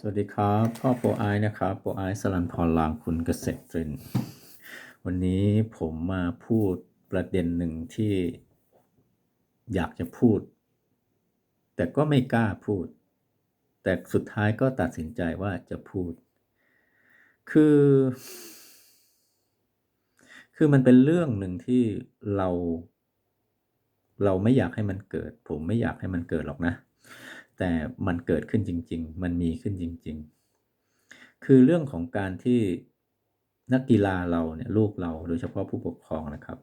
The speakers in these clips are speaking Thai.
สวัสดีครับพ่อโปไอนะครับโปไอสลันพรลางคุณเกษตรตริน วันนี้ผมมาพูดประเด็นหนึ่งที่อยากจะพูด แต่ก็ไม่กล้าพูด แต่สุดท้ายก็ตัดสินใจว่าจะพูด คือ คือมันเป็นเรื่องหนึ่งที่เรา เราไม่อยากให้มันเกิด ผมไม่อยากให้มันเกิดหรอกนะ แต่มันเกิดขึ้นจริง ๆ มันมีขึ้นจริง ๆ คือเรื่องของการที่นักกีฬาเราเนี่ยลูกเราโดยเฉพาะผู้ปกครองนะครับ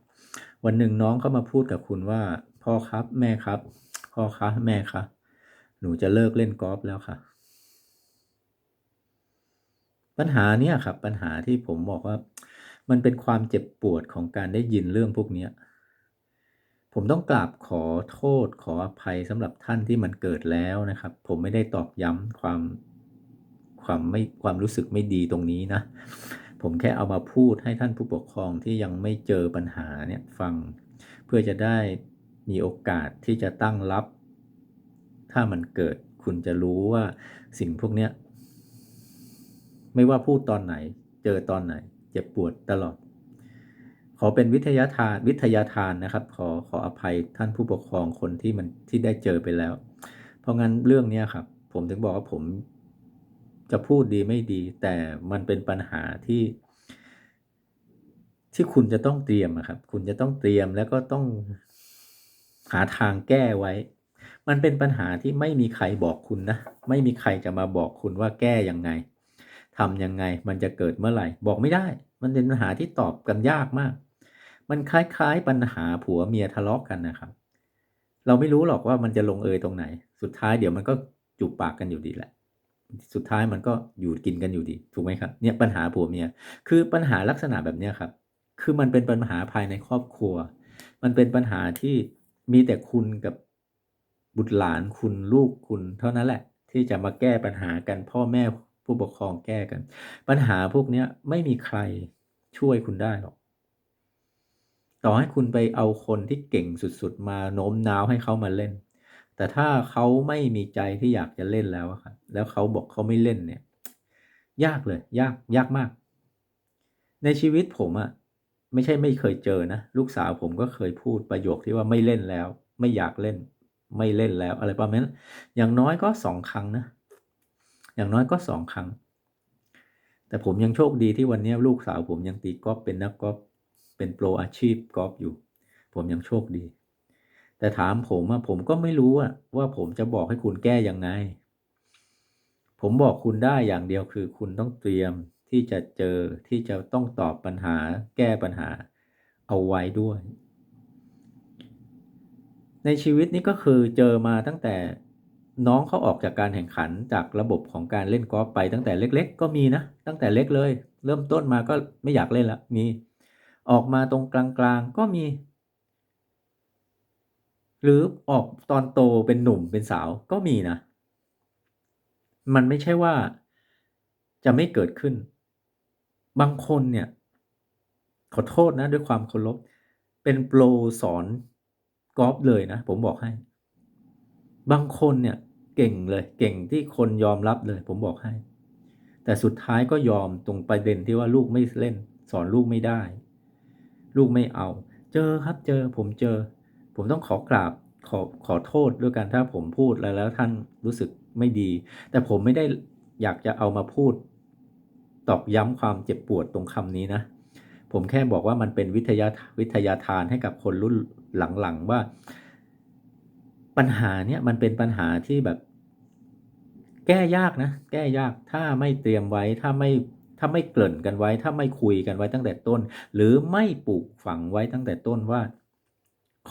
วันหนึ่งน้องเขามาพูดกับคุณว่า พ่อครับแม่ครับ พ่อคะแม่คะหนูจะเลิกเล่นกอล์ฟแล้วค่ะ ปัญหาเนี้ยครับ ปัญหาที่ผมบอกว่า มันเป็นความเจ็บปวดของการได้ยินเรื่องพวกเนี้ย ผมต้องกราบขอโทษขออภัยสำหรับท่านที่มันเกิดแล้วนะครับ ผมไม่ได้ตอกย้ำความความไม่ความรู้สึกไม่ดีตรงนี้นะ ผมแค่เอามาพูดให้ท่านผู้ปกครองที่ยังไม่เจอปัญหาเนี่ยฟัง เพื่อจะได้มีโอกาสที่จะตั้งรับ ถ้ามันเกิดคุณจะรู้ว่าสิ่งพวกเนี้ย ไม่ว่าพูดตอนไหน เจอตอนไหนเจ็บปวดตลอด อเป็นวิทยาทานวิทยาทานนะครับ ขอขออภัยท่านผู้ปกครองคนที่มันที่ได้เจอไปแล้ว เพราะงั้นเรื่องนี้ครับ ผมถึงบอกว่าผมจะพูดดีไม่ดี แต่มันเป็นปัญหาที่ ที่คุณจะต้องเตรียมครับ คุณจะต้องเตรียมแล้วก็ต้องหาทางแก้ไว้ มันเป็นปัญหาที่ไม่มีใครบอกคุณนะ ไม่มีใครจะมาบอกคุณว่าแก้ยังไงทำยังไง มันจะเกิดเมื่อไหร่ บอกไม่ได้ มันเป็นปัญหาที่ตอบกันยากมาก มันคล้ายๆ ปัญหาผัวเมียทะเลาะกันนะครับ เราไม่รู้หรอกว่ามันจะลงเอยตรงไหน สุดท้ายเดี๋ยวมันก็จูบปากกันอยู่ดีแหละ สุดท้ายมันก็อยู่กินกันอยู่ดี ถูกไหมครับ เนี่ยปัญหาผัวเมีย คือปัญหาลักษณะแบบนี้ครับ คือมันเป็นปัญหาภายในครอบครัว มันเป็นปัญหาที่มีแต่คุณกับบุตรหลานคุณลูกคุณ เท่านั้นแหละ ที่จะมาแก้ปัญหากันพ่อแม่ผู้ปกครองแก้กัน ปัญหาพวกนี้ไม่มีใครช่วยคุณได้หรอก ต่อให้คุณไปเอาคนที่เก่งสุดๆ มาโน้มน้าวให้เขามาเล่น แต่ถ้าเขาไม่มีใจที่อยากจะเล่นแล้วครับแล้วเขาบอกเขาไม่เล่นเนี่ย ยากเลย ยากยากมาก ในชีวิตผมอะไม่ใช่ไม่เคยเจอนะ ลูกสาวผมก็เคยพูดประโยคที่ว่าไม่เล่นแล้ว ไม่อยากเล่น ไม่เล่นแล้ว อะไรประมาณนั้นอย่างน้อยก็สองครั้งนะ อย่างน้อยก็สองครั้ง แต่ผมยังโชคดีที่วันนี้ลูกสาวผมยังตีกอล์ฟเป็นนักกอล์ฟ เป็นโปรอาชีพกอล์ฟอยู่ ผมยังโชคดี แต่ถามผมว่าผมก็ไม่รู้อะว่าผมจะบอกให้คุณแก้ยังไง ผมบอกคุณได้อย่างเดียวคือ คุณต้องเตรียมที่จะเจอที่จะต้องตอบปัญหา แก้ปัญหา เอาไว้ด้วย ในชีวิตนี้ก็คือเจอมาตั้งแต่น้องเขาออกจากการแข่งขันจากระบบของการเล่นกอล์ฟไปตั้งแต่เล็ก ๆ ก็มีนะ ตั้งแต่เล็กเลย เริ่มต้นมาก็ไม่อยากเล่นละมี ออกมาตรงกลางๆก็มี หรือออกตอนโตเป็นหนุ่มเป็นสาวก็มีนะ มันไม่ใช่ว่าจะไม่เกิดขึ้น บางคนเนี่ย ขอโทษนะด้วยความเคารพเป็นโปรสอนกอล์ฟเลยนะ ผมบอกให้ บางคนเนี่ยเก่งเลยเก่งที่คนยอมรับเลย ผมบอกให้ แต่สุดท้ายก็ยอมตรงประเด็นที่ว่าลูกไม่เล่น สอนลูกไม่ได้ ลูกไม่เอา เจอครับเจอผมเจอ ผมต้องขอกราบขอขอโทษด้วยกันถ้าผมพูดแล้วแล้วท่านรู้สึกไม่ดี แต่ผมไม่ได้อยากจะเอามาพูด ตอกย้ำความเจ็บปวดตรงคำนี้นะ ผมแค่บอกว่ามันเป็นวิทยาวิทยาทานให้กับคนรุ่นหลังๆว่า ปัญหาเนี่ยมันเป็นปัญหาที่แบบ แก้ยากนะ แก้ยากถ้าไม่เตรียมไว้ถ้าไม่ ถ้าไม่เกริ่นกันไว้ ถ้าไม่คุยกันไว้ตั้งแต่ต้น หรือไม่ปลูกฝังไว้ตั้งแต่ต้นว่า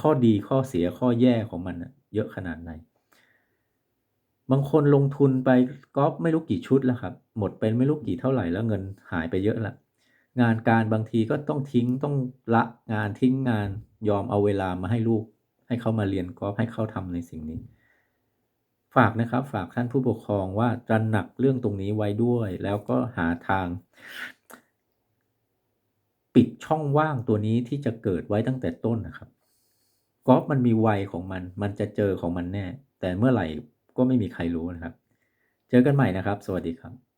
ข้อดีข้อเสียข้อแย่ของมันนะเยอะขนาดไหน บางคนลงทุนไปกอล์ฟไม่รู้กี่ชุดแล้วครับ หมดไปไม่รู้กี่เท่าไหร่แล้วเงินหายไปเยอะละงานการบางทีก็ต้องทิ้งต้องละงานทิ้งงานยอมเอาเวลามาให้ลูก ให้เขามาเรียนกอล์ฟให้เขาทำในสิ่งนี้ ฝากนะครับฝากท่านผู้ปกครองว่าตระหนักเรื่องตรงนี้ไว้ด้วย แล้วก็หาทาง ปิดช่องว่างตัวนี้ที่จะเกิดไว้ตั้งแต่ต้นนะครับกอล์ฟมันมีวัยของมัน มันจะเจอของมันแน่ แต่เมื่อไหร่ก็ไม่มีใครรู้นะครับ เจอกันใหม่นะครับ สวัสดีครับ